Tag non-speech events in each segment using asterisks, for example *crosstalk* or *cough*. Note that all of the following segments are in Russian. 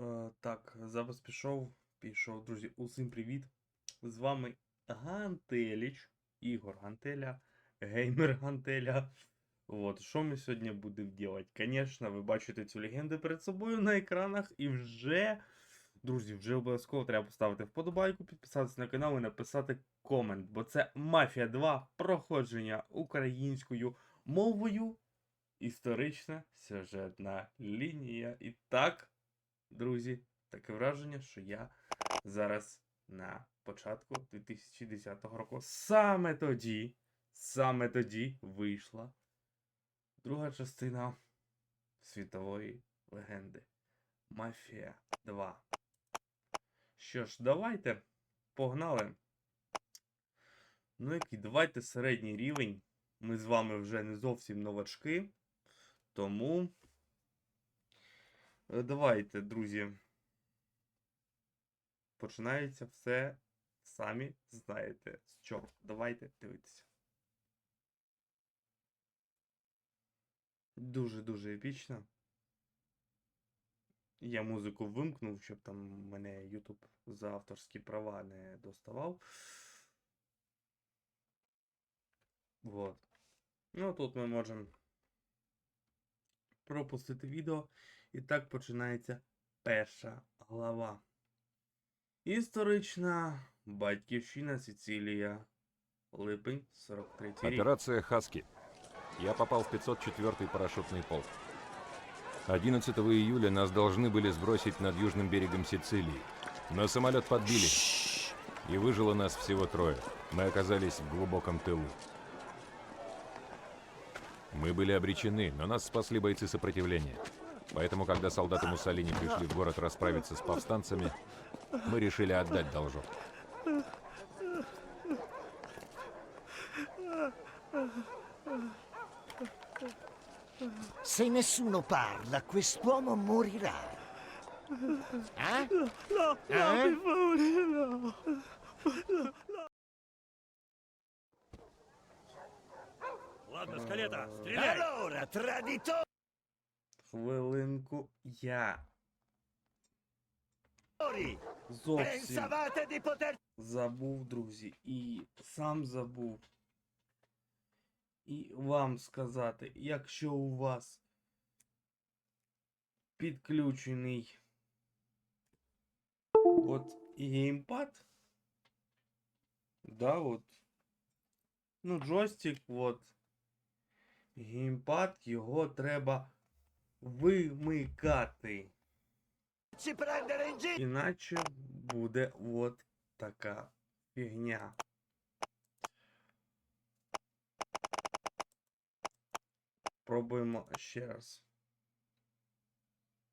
Е, так, запис пішов. Пішов, друзі. Усім привіт. З вами Гантеліч, Ігор Гантеля, геймер Гантеля. От, що ми сьогодні будемо робити? Звісно, ви бачите цю легенду перед собою на екранах і вже, друзі, вже обов'язково треба поставити вподобайку, підписатися на канал і написати комент, бо це Мафія 2 проходження українською мовою. Історична сюжетна лінія. І так, друзі, таке враження, що я зараз на початку 2010 року. Саме тоді, саме тоді вийшла друга частина світової легенди Мафія 2. Що ж, давайте погнали. Ну, який, давайте середній рівень. Ми з вами вже не зовсім новачки. Тому. Е, Давайте, друзі. Починається все самі знаєте з чого. Давайте дивитися. Дуже-дуже епічно. Я музику вимкнув, щоб там мене YouTube за авторські права не доставав. Вот. Ну, тут ми можемо пропустити відео. І так починається перша глава. Історична батьківщина Сицилія. Липень 43 рік. Операция «Хаски». Я попал в 504-й парашютный полк. 11 июля нас должны были сбросить над южным берегом Сицилии. Но самолет подбили. И выжило нас всего трое. Мы оказались в глубоком тылу. Мы были обречены, но нас спасли бойцы сопротивления. Поэтому, когда солдаты Муссолини пришли в город расправиться с повстанцами, мы решили отдать должок. Se nessuno parla, quest'uomo morirà. Eh? No, Eh? no, per favore, no. Ладно, скалета, стреляй! Allora, traditori! Хвилинку я зовсім Pensavate di poter... забув, друзі, і сам забув. І вам сказати, якщо у вас підключений от геймпад, да, от, ну, джойстик, от, геймпад, його треба вимикати. Іначе буде от така фігня. Пробуємо ще раз.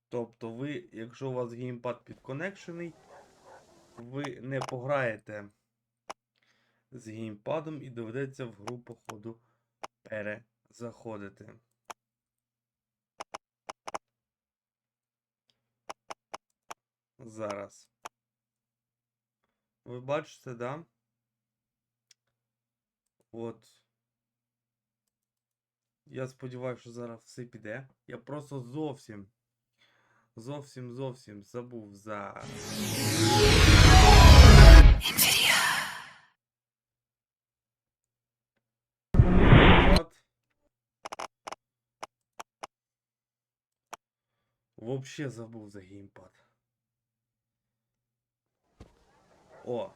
Тобто ви, якщо у вас геймпад підконекшений, ви не пограєте з геймпадом і доведеться в гру по ходу перезаходити. Зараз. Ви бачите, да? От. Я сподіваюся, що зараз все піде. Я просто зовсім, зовсім, зовсім забув за. Вообще забув за геймпад. О,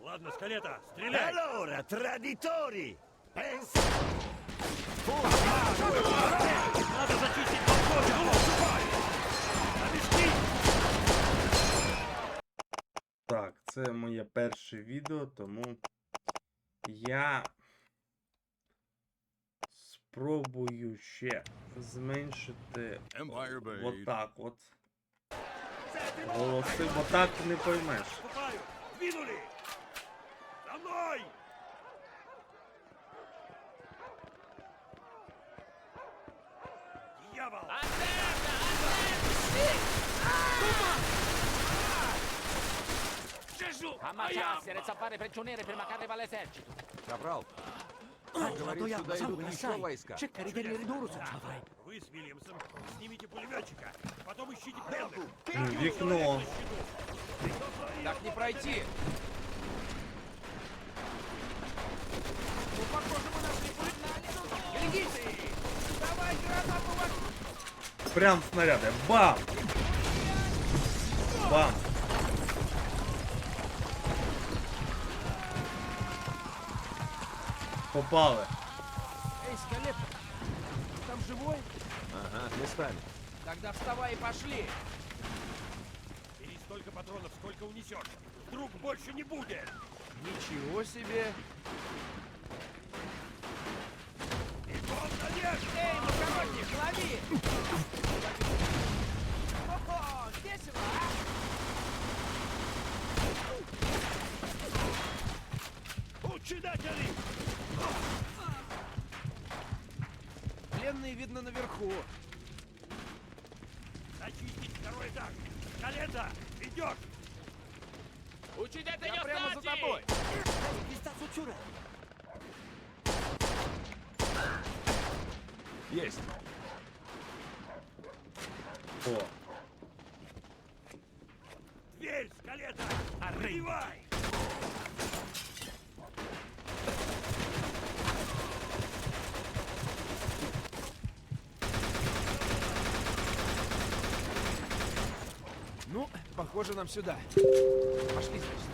Ладно, скалета, стреляй! Allora, traditori! Pensa... Надо зачистить! Ну! Так, це моє перше відео, тому я спробую ще зменшити отак от. Голоси, бо так не поймеш. Gesù! Ammazzarsi, senza fare prigioniere prima che arriva l'esercito. Капрал, Говорит, сюда идут еще войска. Вы с Вильямсом снимите пулеметчика, потом ищите пленных. В вікно. Так не пройти. Ну, похоже, мы нашли пулемет. Берегите! Давай гранату в Прям снаряди. Бам! Бам! Попали. Эй, скелет! Там живой? Ага, местами. Тогда вставай и пошли. Бери столько патронов, сколько унесешь. Вдруг больше не будет. Ничего себе! Бегом наверх! Эй, макаронник, лови! Видно наверху. Зачистить второй этаж. Калета, идешь! Учитель, Я прямо за тобой. Есть. О. Дверь, скалета! Отбивай! Ну, похоже нам сюда. Пошли, значит.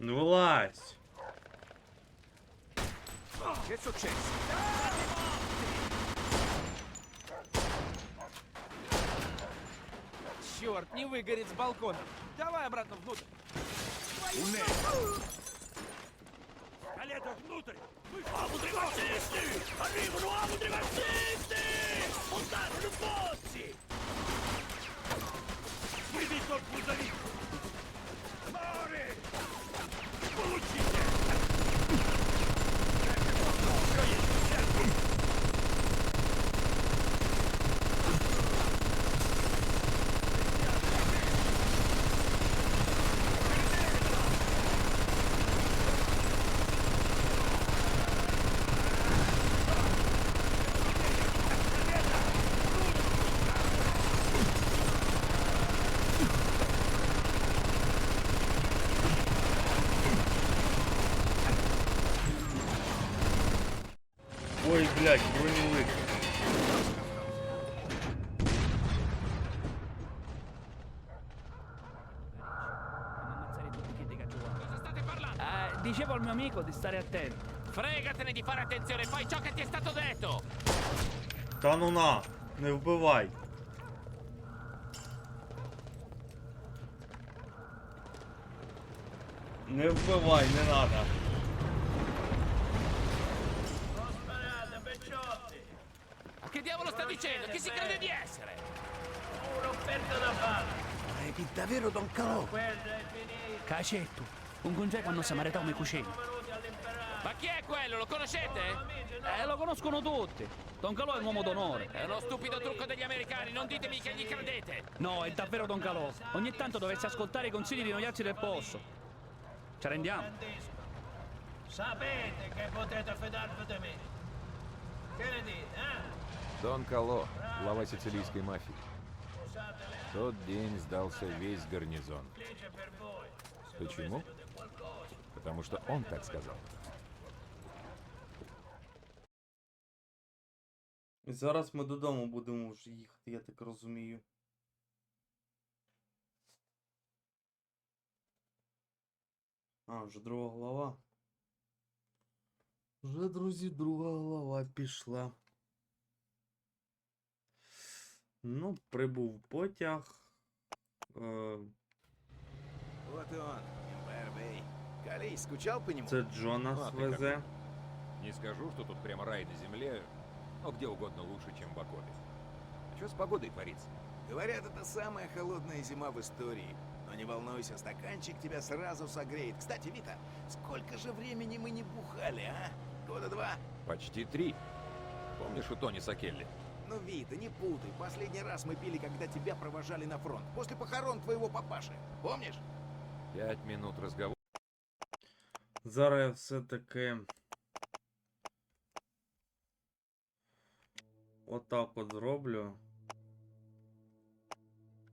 Ну вилазь. Выгорит с балкона. Давай обратно внутрь. Калета, внутрь! Amo trivassisti! dicevo al mio amico di stare attento. Fregatene di fare attenzione, fai ciò che ti è stato detto! Та ну на, не вбивай. Не вбивай, не надо. Ma che diavolo sta dicendo? Chi si crede di essere? Credi davvero, Don Calò? Cacetto, un consiglio quando si maritò mi cucina. Ma chi è quello? Lo conoscete? Eh, lo conoscono tutti. Don Calò è un uomo d'onore. È uno stupido trucco degli americani, non ditemi che gli credete! No, è davvero Don Calò. Ogni tanto dovresti ascoltare i consigli di noi altri del posto. Ci rendiamo? Sapete che potete fidarvi di me. Che ne dite, eh? Дон Кало, глава сицилийской мафии. В тот день сдался весь гарнизон. Почему? Потому что он так сказал. Зараз ми додому будемо вже їхати, я так розумію. А, вже друга глава. Вже, друзі, друга глава пішла. Ну, прибув потяг. Е, Вот он, Барбей. Калей, скучал по нему? це Джонас А, везе. Не скажу, что тут прямо рай на земле, но где угодно лучше, чем в окопе. Что с погодой творится? Говорят, это самая холодная зима в истории. Но не волнуйся, стаканчик тебя сразу согреет. Кстати, Вита, сколько же времени мы не бухали, а? Года два? Почти три. Помнишь у Тони Сакелли? Ну, Вита, не путай. Последний раз мы пили, когда тебя провожали на фронт. После похорон твоего папаши. Помнишь? Пять минут разговора. Зараз я все-таки. Отак от зроблю.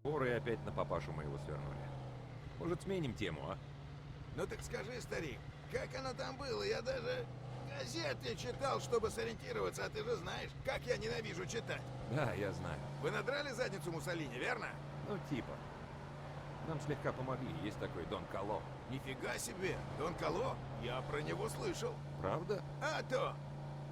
и опять на папашу моего свернули. Может, сменим тему, а? Ну так скажи, старик, как оно там было? Я даже газеты читал, чтобы сориентироваться, а ты же знаешь, как я ненавижу читать. Да, я знаю. Вы надрали задницу Муссолини, верно? Ну, типа. Нам слегка помогли. Есть такой Дон Кало. Нифига себе, Дон Кало, я про него слышал. Правда? А то!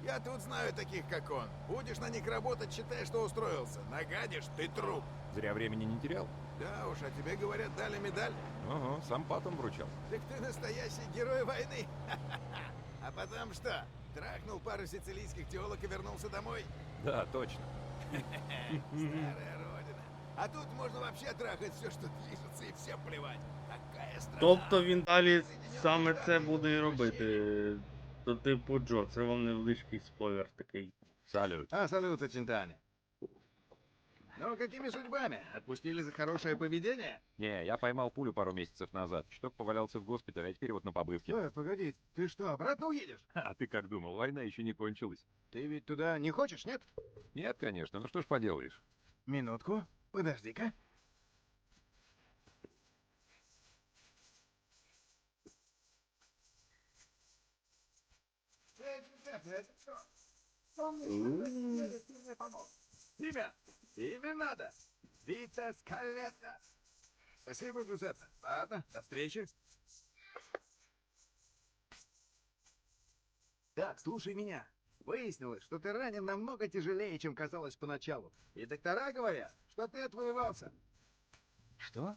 Я тут знаю таких, как он. Будешь на них работать, считай, что устроился. Нагадишь, ты труп. Зря времени не терял. Да уж, а тебе, говорят, дали медаль. Ага, сам патом вручал. Так ты настоящий герой войны. *laughs* А потом что? Трахнул пару сицилийских телок и вернулся домой? Да, точно. *laughs* Старая родина. А тут можно вообще трахать все, что движется, и всем плевать. Такая страна. Тобто він далі саме це буде і робити. То типу Джо, це вам невеличкий спойлер такий. Салют. А, салют, Чинтани. Ну, какими судьбами? Отпустили за хорошее поведение? Не, я поймал пулю пару месяцев назад. Чуток повалялся в госпитале, а теперь вот на побывке. Стой, погоди, ты что, обратно уедешь? *laughs* А ты как думал, война еще не кончилась? Ты ведь туда не хочешь, нет? Нет, конечно, ну что ж поделаешь. Минутку, подожди-ка. Имя? Имя надо. Вита Скалетта. Спасибо, Джузеппе. Ладно, до встречи. Так, слушай меня. Выяснилось, что ты ранен намного тяжелее, чем казалось поначалу. И доктора говорят, что ты отвоевался. Что?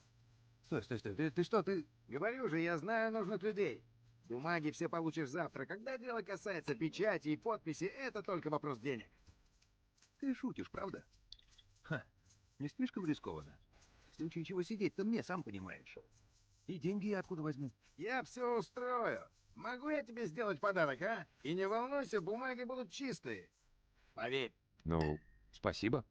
Стой, стой, стой. Ты, ты что, ты... Говорю же, я знаю нужных людей. Бумаги все получишь завтра. Когда дело касается печати и подписи, это только вопрос денег. Ты шутишь, правда? Ха, не слишком рискованно. В случае чего сидеть-то мне, сам понимаешь. И деньги я откуда возьму? Я все устрою. Могу я тебе сделать подарок, а? И не волнуйся, бумаги будут чистые. Поверь. Ну, спасибо.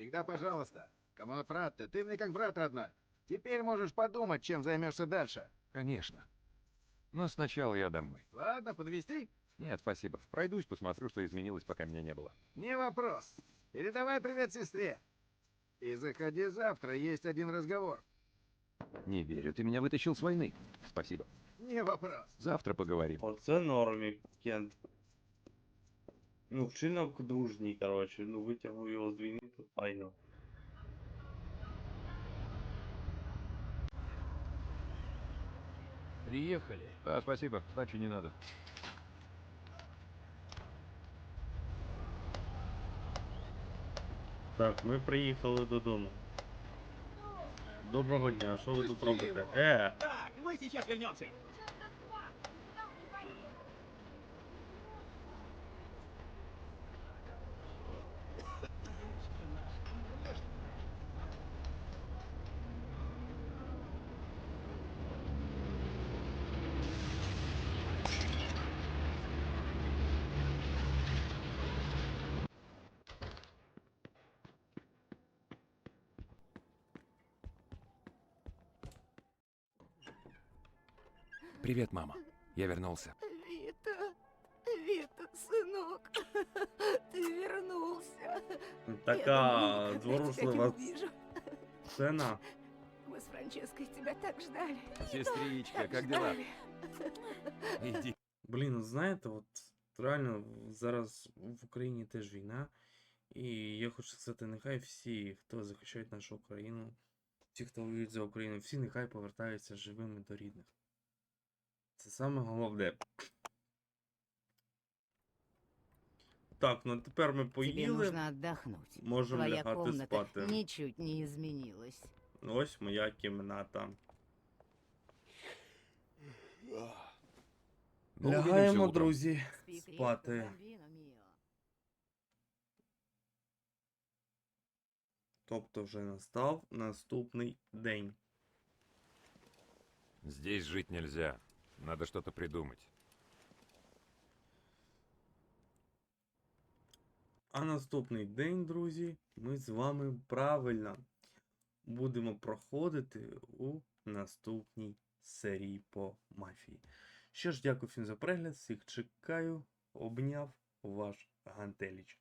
Всегда пожалуйста. Кому брат ты? Ты мне как брат родной. Теперь можешь подумать, чем займешься дальше. Конечно. Но сначала я домой. Ладно, подвести? Нет, спасибо. Пройдусь, посмотрю, что изменилось, пока меня не было. Не вопрос. Передавай привет сестре. И заходи завтра, есть один разговор. Не верю, ты меня вытащил с войны. Спасибо. Не вопрос. Завтра поговорим. Оце нормі, Кент. Ну, вчинок дружній, коротше. Ну, витягнув його з війни, то файно. Приехали. Да, спасибо. Сдачи не надо. Так, ми приїхали додому. Доброго дня, що ви тут робите? Е! Так, мы сейчас вернемся. Привет, мама. Я вернулся. Вита, Вита, сынок, *laughs* ты вернулся. Така Я давно никогда тебя не зворушлива увижу. сцена. Мы с Франческой тебя так ждали. Сестричка, Так как дела? ждали. Иди. Блін, от знаєте, от реально зараз в Україні теж війна. І я хочу сказати, нехай всі, хто захищають нашу Україну, всі, хто воюють за Україну, всі нехай повертаються живими до рідних. Це саме головне. Так, ну тепер ми Тебе поїли. нужно отдохнуть. Можем Твоя лягати комната спати. ничуть не изменилась. Ось моя кімната. Ну, Лягаємо, утром. друзі, спати. Тобто вже настав наступний день. Здесь жить нельзя. Надо что-то придумать. А наступний день, друзі, ми з вами правильно будемо проходити у наступній серії по мафії. Що ж, дякую всім за перегляд, всіх чекаю, обняв ваш Гантеліч.